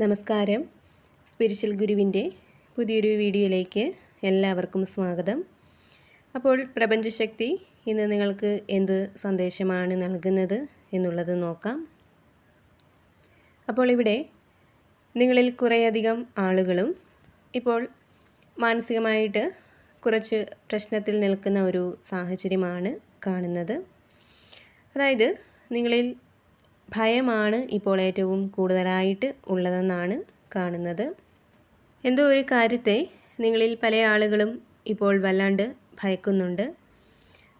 നമസ്കാരം. സ്പിരിച്വൽ ഗുരുവിന്റെ പുതിയൊരു വീഡിയോയിലേക്ക് എല്ലാവർക്കും സ്വാഗതം. അപ്പോൾ പ്രപഞ്ചശക്തി ഇന്ന് നിങ്ങൾക്ക് എന്ത് സന്ദേശമാണ് നൽകുന്നത് എന്നുള്ളത് നോക്കാം. അപ്പോൾ ഇവിടെ നിങ്ങളിൽ കുറേയധികം ആളുകളും ഇപ്പോൾ മാനസികമായിട്ട് കുറച്ച് പ്രശ്നത്തിൽ നിൽക്കുന്ന ഒരു സാഹചര്യമാണ് കാണുന്നത്. അതായത് നിങ്ങളിൽ ഭയമാണ് ഇപ്പോൾ ഏറ്റവും കൂടുതലായിട്ട് ഉള്ളതെന്നാണ് കാണുന്നത്. എന്തോ ഒരു കാര്യത്തെ നിങ്ങളിൽ പല ആളുകളും ഇപ്പോൾ വല്ലാണ്ട് ഭയക്കുന്നുണ്ട്.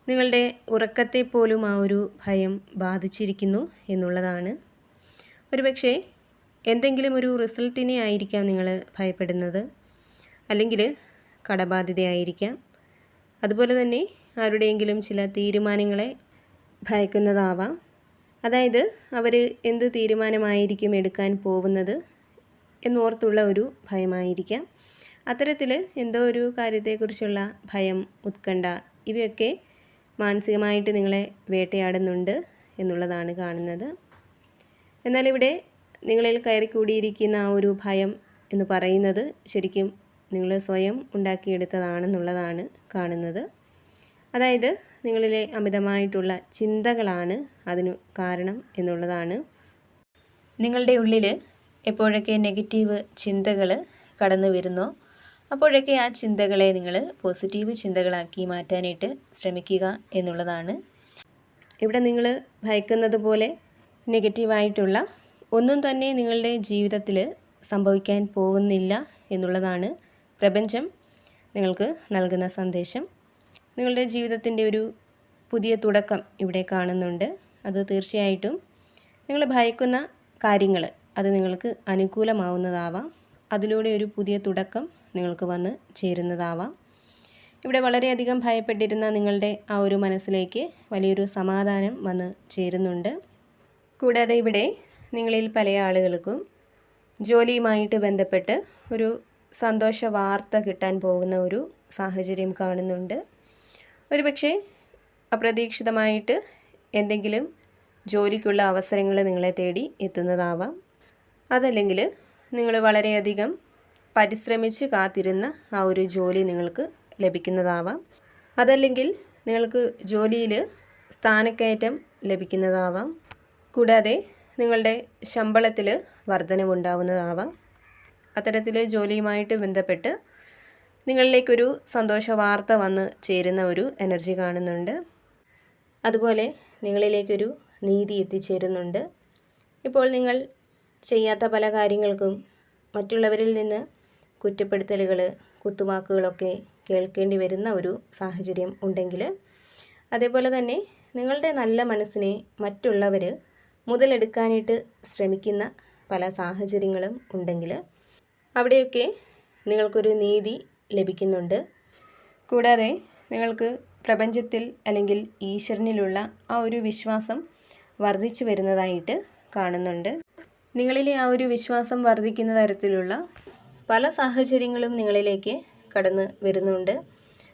നിങ്ങളുടെ ഉറക്കത്തെ പോലും ആ ഒരു ഭയം ബാധിച്ചിരിക്കുന്നു എന്നുള്ളതാണ്. ഒരുപക്ഷെ എന്തെങ്കിലും ഒരു റിസൾട്ടിനെ ആയിരിക്കാം നിങ്ങൾ ഭയപ്പെടുന്നത്. അല്ലെങ്കിൽ കടബാധ്യതയായിരിക്കാം. അതുപോലെ തന്നെ ആരുടെയെങ്കിലും ചില തീരുമാനങ്ങളെ ഭയക്കുന്നതാവാം. അതായത് അവർ എന്ത് തീരുമാനമായിരിക്കും എടുക്കാൻ പോകുന്നത് എന്നോർത്തുള്ള ഒരു ഭയമായിരിക്കാം. അത്തരത്തിൽ എന്തോ ഒരു കാര്യത്തെക്കുറിച്ചുള്ള ഭയം ഉത്കണ്ഠ ഇവയൊക്കെ മാനസികമായിട്ട് നിങ്ങളെ വേട്ടയാടുന്നുണ്ട് എന്നുള്ളതാണ് കാണുന്നത്. എന്നാൽ ഇവിടെ നിങ്ങളിൽ കയറി കൂടിയിരിക്കുന്ന ആ ഒരു ഭയം എന്ന് പറയുന്നത് ശരിക്കും നിങ്ങൾ സ്വയം ഉണ്ടാക്കിയെടുത്തതാണെന്നുള്ളതാണ് കാണുന്നത്. അതായത് നിങ്ങളിലെ അമിതമായിട്ടുള്ള ചിന്തകളാണ് അതിന് കാരണം എന്നുള്ളതാണ്. നിങ്ങളുടെ ഉള്ളിൽ എപ്പോഴൊക്കെ നെഗറ്റീവ് ചിന്തകൾ കടന്നു വരുന്നോ അപ്പോഴൊക്കെ ആ ചിന്തകളെ നിങ്ങൾ പോസിറ്റീവ് ചിന്തകളാക്കി മാറ്റാനായിട്ട് ശ്രമിക്കുക എന്നുള്ളതാണ്. ഇവിടെ നിങ്ങൾ ഭയക്കുന്നത് പോലെ നെഗറ്റീവായിട്ടുള്ള ഒന്നും തന്നെ നിങ്ങളുടെ ജീവിതത്തിൽ സംഭവിക്കാൻ പോകുന്നില്ല എന്നുള്ളതാണ് പ്രപഞ്ചം നിങ്ങൾക്ക് നൽകുന്ന സന്ദേശം. നിങ്ങളുടെ ജീവിതത്തിന്റെ ഒരു പുതിയ തുടക്കം ഇവിടെ കാണുന്നുണ്ട്. അത് തീർച്ചയായിട്ടും നിങ്ങൾ ഭയക്കുന്ന കാര്യങ്ങൾ അത് നിങ്ങൾക്ക് അനുകൂലമാവുന്നതാവാം. അതിലൂടെ ഒരു പുതിയ തുടക്കം നിങ്ങൾക്ക് വന്ന് ചേരുന്നതാവാം. ഇവിടെ വളരെയധികം ഭയപ്പെട്ടിരുന്ന നിങ്ങളുടെ ആ ഒരു മനസ്സിലേക്ക് വലിയൊരു സമാധാനം വന്ന് ചേരുന്നുണ്ട്. കൂടാതെ ഇവിടെ നിങ്ങളിൽ പല ആളുകൾക്കും ജോലിയുമായിട്ട് ബന്ധപ്പെട്ട് ഒരു സന്തോഷ വാർത്ത കിട്ടാൻ പോകുന്ന ഒരു സാഹചര്യം കാണുന്നുണ്ട്. ഒരുപക്ഷെ അപ്രതീക്ഷിതമായിട്ട് എന്തെങ്കിലും ജോലിക്കുള്ള അവസരങ്ങൾ നിങ്ങളെ തേടി എത്തുന്നതാവാം. അതല്ലെങ്കിൽ നിങ്ങൾ വളരെയധികം പരിശ്രമിച്ച് കാത്തിരുന്ന ആ ഒരു ജോലി നിങ്ങൾക്ക് ലഭിക്കുന്നതാവാം. അതല്ലെങ്കിൽ നിങ്ങൾക്ക് ജോലിയിൽ സ്ഥാനക്കയറ്റം ലഭിക്കുന്നതാവാം. കൂടാതെ നിങ്ങളുടെ ശമ്പളത്തിൽ വർധനവുണ്ടാവുന്നതാവാം. അത്തരത്തിൽ ജോലിയുമായിട്ട് ബന്ധപ്പെട്ട് നിങ്ങളിലേക്കൊരു സന്തോഷ വാർത്ത വന്ന് ചേരുന്ന ഒരു എനർജി കാണുന്നുണ്ട്. അതുപോലെ നിങ്ങളിലേക്കൊരു നീതി എത്തിച്ചേരുന്നുണ്ട്. ഇപ്പോൾ നിങ്ങൾ ചെയ്യാത്ത പല കാര്യങ്ങൾക്കും മറ്റുള്ളവരിൽ നിന്ന് കുറ്റപ്പെടുത്തലുകൾ കുത്തുവാക്കുകളൊക്കെ കേൾക്കേണ്ടി വരുന്ന ഒരു സാഹചര്യം ഉണ്ടെങ്കിൽ അതേപോലെ തന്നെ നിങ്ങളുടെ നല്ല മനസ്സിനെ മറ്റുള്ളവർ മുതലെടുക്കാനായിട്ട് ശ്രമിക്കുന്ന പല സാഹചര്യങ്ങളും ഉണ്ടെങ്കിൽ അവിടെയൊക്കെ നിങ്ങൾക്കൊരു നീതി ലഭിക്കുന്നുണ്ട്. കൂടാതെ നിങ്ങൾക്ക് പ്രപഞ്ചത്തിൽ അല്ലെങ്കിൽ ഈശ്വരനിലുള്ള ആ ഒരു വിശ്വാസം വർദ്ധിച്ചു വരുന്നതായിട്ട് കാണുന്നുണ്ട്. നിങ്ങളിലെ ആ ഒരു വിശ്വാസം വർദ്ധിക്കുന്ന തരത്തിലുള്ള പല സാഹചര്യങ്ങളും നിങ്ങളിലേക്ക് കടന്നു വരുന്നുണ്ട്.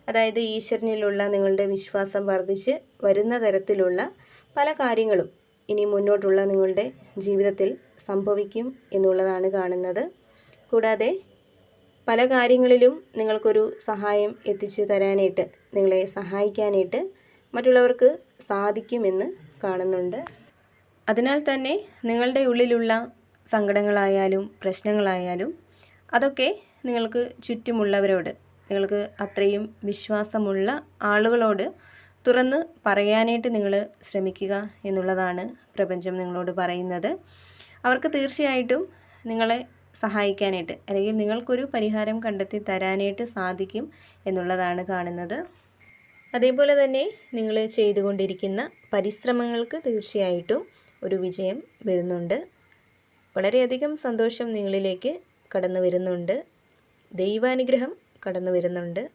അതായത് ഈശ്വരനിലുള്ള നിങ്ങളുടെ വിശ്വാസം വർദ്ധിച്ച് വരുന്ന തരത്തിലുള്ള പല കാര്യങ്ങളും ഇനി മുന്നോട്ടുള്ള നിങ്ങളുടെ ജീവിതത്തിൽ സംഭവിക്കും എന്നുള്ളതാണ് കാണുന്നത്. കൂടാതെ പല കാര്യങ്ങളിലും നിങ്ങൾക്കൊരു സഹായം എത്തിച്ചു തരാനായിട്ട് നിങ്ങളെ സഹായിക്കാനായിട്ട് മറ്റുള്ളവർക്ക് സാധിക്കുമെന്ന് കാണുന്നുണ്ട്. അതിനാൽ തന്നെ നിങ്ങളുടെ ഉള്ളിലുള്ള സങ്കടങ്ങളായാലും പ്രശ്നങ്ങളായാലും അതൊക്കെ നിങ്ങൾക്ക് ചുറ്റുമുള്ളവരോട് നിങ്ങൾക്ക് അത്രയും വിശ്വാസമുള്ള ആളുകളോട് തുറന്ന് പറയാനായിട്ട് നിങ്ങൾ ശ്രമിക്കുക എന്നുള്ളതാണ് പ്രപഞ്ചം നിങ്ങളോട് പറയുന്നത്. അവർക്ക് തീർച്ചയായിട്ടും നിങ്ങളെ സഹായിക്കാനായിട്ട് അല്ലെങ്കിൽ നിങ്ങൾക്കൊരു പരിഹാരം കണ്ടെത്തി തരാനായിട്ട് സാധിക്കും എന്നുള്ളതാണ് കാണുന്നത്. അതേപോലെ തന്നെ നിങ്ങൾ ചെയ്തുകൊണ്ടിരിക്കുന്ന പരിശ്രമങ്ങൾക്ക് തീർച്ചയായിട്ടും ഒരു വിജയം വരുന്നുണ്ട്. വളരെയധികം സന്തോഷം നിങ്ങളിലേക്ക് കടന്നു വരുന്നുണ്ട്. ദൈവാനുഗ്രഹം കടന്നു വരുന്നുണ്ട്.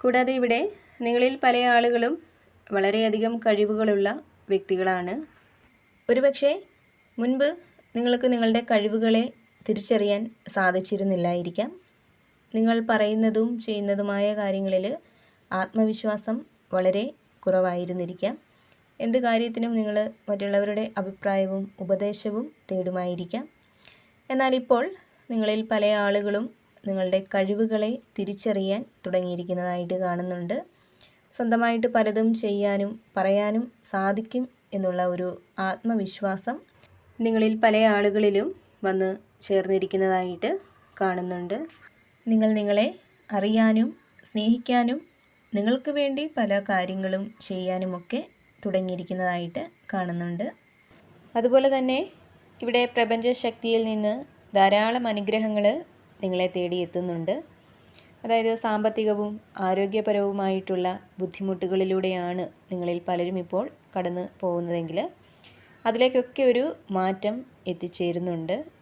കൂടാതെ ഇവിടെ നിങ്ങളിൽ പല ആളുകളും വളരെയധികം കഴിവുകളുള്ള വ്യക്തികളാണ്. ഒരുപക്ഷെ മുൻപ് നിങ്ങൾക്ക് നിങ്ങളുടെ കഴിവുകളെ തിരിച്ചറിയാൻ സാധിച്ചിരുന്നില്ലായിരിക്കാം. നിങ്ങൾ പറയുന്നതും ചെയ്യുന്നതുമായ കാര്യങ്ങളിൽ ആത്മവിശ്വാസം വളരെ കുറവായിരുന്നിരിക്കാം. എന്ത് കാര്യത്തിനും നിങ്ങൾ മറ്റുള്ളവരുടെ അഭിപ്രായവും ഉപദേശവും തേടുമായിരിക്കാം. എന്നാൽ ഇപ്പോൾ നിങ്ങളിൽ പല ആളുകളും നിങ്ങളുടെ കഴിവുകളെ തിരിച്ചറിയാൻ തുടങ്ങിയിരിക്കുന്നതായിട്ട് കാണുന്നുണ്ട്. സ്വന്തമായിട്ട് പലതും ചെയ്യാനും പറയാനും സാധിക്കും എന്നുള്ള ഒരു ആത്മവിശ്വാസം നിങ്ങളിൽ പല ആളുകളിലും വന്ന് ചേർന്നിരിക്കുന്നതായിട്ട് കാണുന്നുണ്ട്. നിങ്ങൾ നിങ്ങളെ അറിയാനും സ്നേഹിക്കാനും നിങ്ങൾക്ക് വേണ്ടി പല കാര്യങ്ങളും ചെയ്യാനുമൊക്കെ തുടങ്ങിയിരിക്കുന്നതായിട്ട് കാണുന്നുണ്ട്. അതുപോലെ തന്നെ ഇവിടെ പ്രപഞ്ച ശക്തിയിൽ നിന്ന് ധാരാളം അനുഗ്രഹങ്ങൾ നിങ്ങളെ തേടി എത്തുന്നുണ്ട്. അതായത് സാമ്പത്തികവും ആരോഗ്യപരവുമായിട്ടുള്ള ബുദ്ധിമുട്ടുകളിലൂടെയാണ് നിങ്ങളിൽ പലരും ഇപ്പോൾ കടന്നു പോകുന്നതെങ്കിൽ അതിലേക്കൊക്കെ ഒരു മാറ്റം എത്തിച്ചേരുന്നുണ്ട്.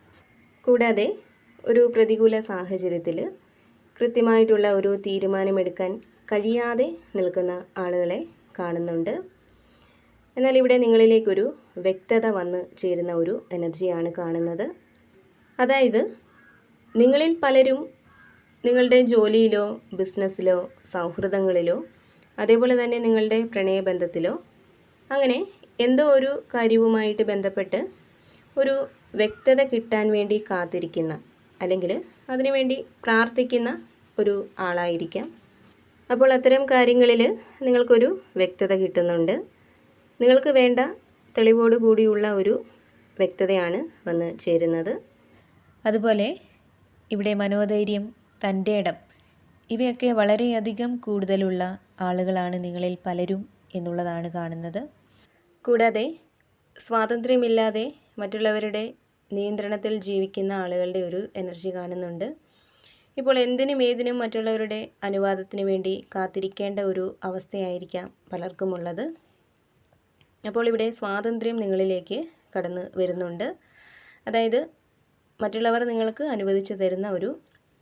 കൂടാതെ ഒരു പ്രതികൂല സാഹചര്യത്തിൽ കൃത്യമായിട്ടുള്ള ഒരു തീരുമാനമെടുക്കാൻ കഴിയാതെ നിൽക്കുന്ന ആളുകളെ കാണുന്നുണ്ട്. എന്നാൽ ഇവിടെ നിങ്ങളിലേക്കൊരു വ്യക്തത വന്ന് ചേരുന്ന ഒരു എനർജിയാണ് കാണുന്നത്. അതായത് നിങ്ങളിൽ പലരും നിങ്ങളുടെ ജോലിയിലോ ബിസിനസ്സിലോ സൗഹൃദങ്ങളിലോ അതേപോലെ തന്നെ നിങ്ങളുടെ പ്രണയബന്ധത്തിലോ അങ്ങനെ എന്തോ ഒരു കാര്യവുമായിട്ട് ബന്ധപ്പെട്ട് ഒരു വ്യക്തത കിട്ടാൻ വേണ്ടി കാത്തിരിക്കുന്ന അല്ലെങ്കിൽ അതിനുവേണ്ടി പ്രാർത്ഥിക്കുന്ന ഒരു ആളായിരിക്കാം. അപ്പോൾ അത്തരം കാര്യങ്ങളിൽ നിങ്ങൾക്കൊരു വ്യക്തത കിട്ടുന്നുണ്ട്. നിങ്ങൾക്ക് വേണ്ട തെളിവോട് കൂടിയുള്ള ഒരു വ്യക്തതയാണ് വന്ന് ചേരുന്നത്. അതുപോലെ ഇവിടെ മനോധൈര്യം തന്റെ ഇടം ഇവയൊക്കെ വളരെയധികം കൂടുതലുള്ള ആളുകളാണ് നിങ്ങളിൽ പലരും എന്നുള്ളതാണ് കാണുന്നത്. കൂടാതെ സ്വാതന്ത്ര്യമില്ലാതെ മറ്റുള്ളവരുടെ നിയന്ത്രണത്തിൽ ജീവിക്കുന്ന ആളുകളുടെ ഒരു എനർജി കാണുന്നുണ്ട്. ഇപ്പോൾ എന്തിനും ഏതിനും മറ്റുള്ളവരുടെ അനുവാദത്തിന് വേണ്ടി കാത്തിരിക്കേണ്ട ഒരു അവസ്ഥയായിരിക്കാം പലർക്കുമുള്ളത്. അപ്പോൾ ഇവിടെ സ്വാതന്ത്ര്യം നിങ്ങളിലേക്ക് കടന്നു വരുന്നുണ്ട്. അതായത് മറ്റുള്ളവർ നിങ്ങൾക്ക് അനുവദിച്ചു തരുന്ന ഒരു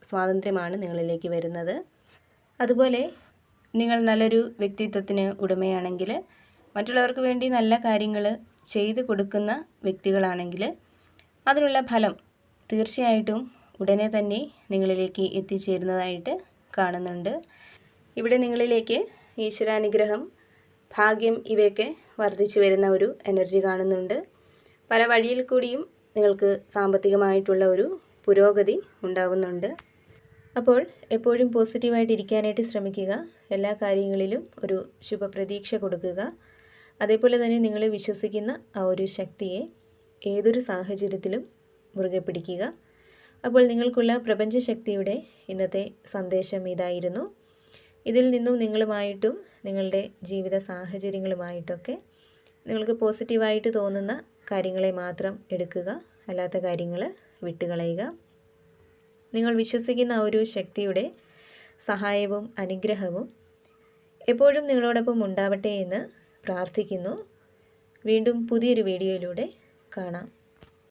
സ്വാതന്ത്ര്യമാണ് നിങ്ങളിലേക്ക് വരുന്നത്. അതുപോലെ നിങ്ങൾ നല്ലൊരു വ്യക്തിത്വത്തിന് ഉടമയാണെങ്കിൽ മറ്റുള്ളവർക്ക് വേണ്ടി നല്ല കാര്യങ്ങൾ ചെയ്തു കൊടുക്കുന്ന വ്യക്തികളാണെങ്കിൽ അതിനുള്ള ഫലം തീർച്ചയായിട്ടും ഉടനെ തന്നെ നിങ്ങളിലേക്ക് എത്തിച്ചേരുന്നതായിട്ട് കാണുന്നുണ്ട്. ഇവിടെ നിങ്ങളിലേക്ക് ഈശ്വരാനുഗ്രഹം ഭാഗ്യം ഇവയൊക്കെ വർദ്ധിച്ചു വരുന്ന ഒരു എനർജി കാണുന്നുണ്ട്. പല വഴിയിൽ കൂടിയും നിങ്ങൾക്ക് സാമ്പത്തികമായിട്ടുള്ള ഒരു പുരോഗതി ഉണ്ടാവുന്നുണ്ട്. അപ്പോൾ എപ്പോഴും പോസിറ്റീവായിട്ട് ഇരിക്കാനായിട്ട് ശ്രമിക്കുക. എല്ലാ കാര്യങ്ങളിലും ഒരു ശുഭപ്രതീക്ഷ കൊടുക്കുക. അതേപോലെ തന്നെ നിങ്ങൾ വിശ്വസിക്കുന്ന ആ ഒരു ശക്തിയെ ഏതൊരു സാഹചര്യത്തിലും മുറുകെ പിടിക്കുക. അപ്പോൾ നിങ്ങൾക്കുള്ള പ്രപഞ്ചശക്തിയുടെ ഇന്നത്തെ സന്ദേശം ഇതായിരുന്നു. ഇതിൽ നിന്നും നിങ്ങളുമായിട്ടും നിങ്ങളുടെ ജീവിത സാഹചര്യങ്ങളുമായിട്ടൊക്കെ നിങ്ങൾക്ക് പോസിറ്റീവായിട്ട് തോന്നുന്ന കാര്യങ്ങളെ മാത്രം എടുക്കുക. അല്ലാത്ത കാര്യങ്ങൾ വിട്ടുകളയുക. നിങ്ങൾ വിശ്വസിക്കുന്ന ഒരു ശക്തിയുടെ സഹായവും അനുഗ്രഹവും എപ്പോഴും നിങ്ങളോടൊപ്പം ഉണ്ടാവട്ടെ എന്ന് പ്രാർത്ഥിക്കുന്നു. വീണ്ടും പുതിയൊരു വീഡിയോയിലൂടെ കാണാം